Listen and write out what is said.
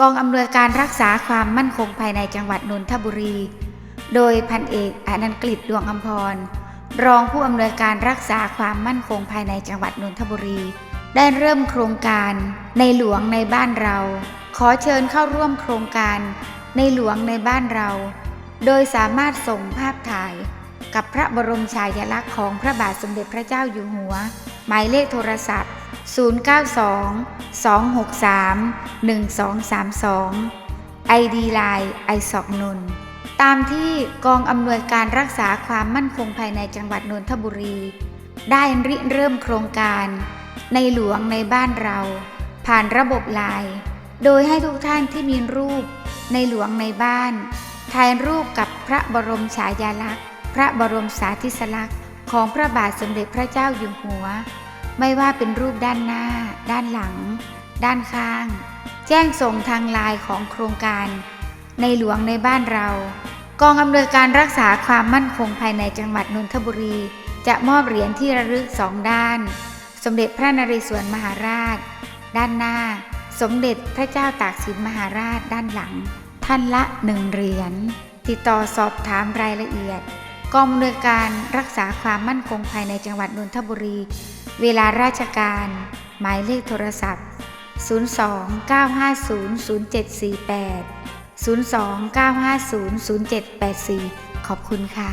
กองอำนวยการรักษาความมั่นคงภายในจังหวัดนนทบุรี โดยพันเอกอนันต์กฤษดวงอมพร รองผู้อำนวยการรักษาความมั่นคงภายในจังหวัดนนทบุรี ได้เริ่มโครงการในหลวงในบ้านเรา ขอเชิญเข้าร่วมโครงการในหลวงในบ้านเรา โดยสามารถส่งภาพถ่าย กับพระบรมฉายาลักษณ์ของพระบาทสมเด็จพระเจ้าอยู่หัว หมายเลขโทรศัพท์ 092 263 1232 ID Line ไอศอกนนตามที่กองอำนวยการรักษาความมั่นคงภายในจังหวัดนนทบุรี ได้ริเริ่มโครงการ ในหลวงในบ้านเรา ผ่านระบบไลน์โดยให้ทุกท่านที่มีรูปในหลวงในบ้านถ่ายรูปกับพระบรมฉายาลักษณ์ พระบรมสาธิสลักษณ์ของพระบาทสมเด็จพระเจ้าอยู่หัว ไม่ว่าเป็นรูปด้านหน้า ด้านหลัง ด้านข้าง แจ้งส่งทางลน์ของโครงการ ในหลวงในบ้านเรา กองอำนวยการรักษาความมั่นคงภายในจังหวัดนนทบุรี จะมอบเหรียญที่ระลึกสองด้าน สมเด็จพระนเรศวรมหาราช ด้านหน้า สมเด็จพระเจ้าตากสินมหาราชด้านหลัง ท่านละหนึ่งเหรียญติดต่อสอบถามรายละเอียด กองอำนวยการรักษาความมั่นคงภายในจังหวัดนนทบุรี เวลาราชการ หมายเลขโทรศัพท์ 02 950 0748 02 950 0784 ขอบคุณค่ะ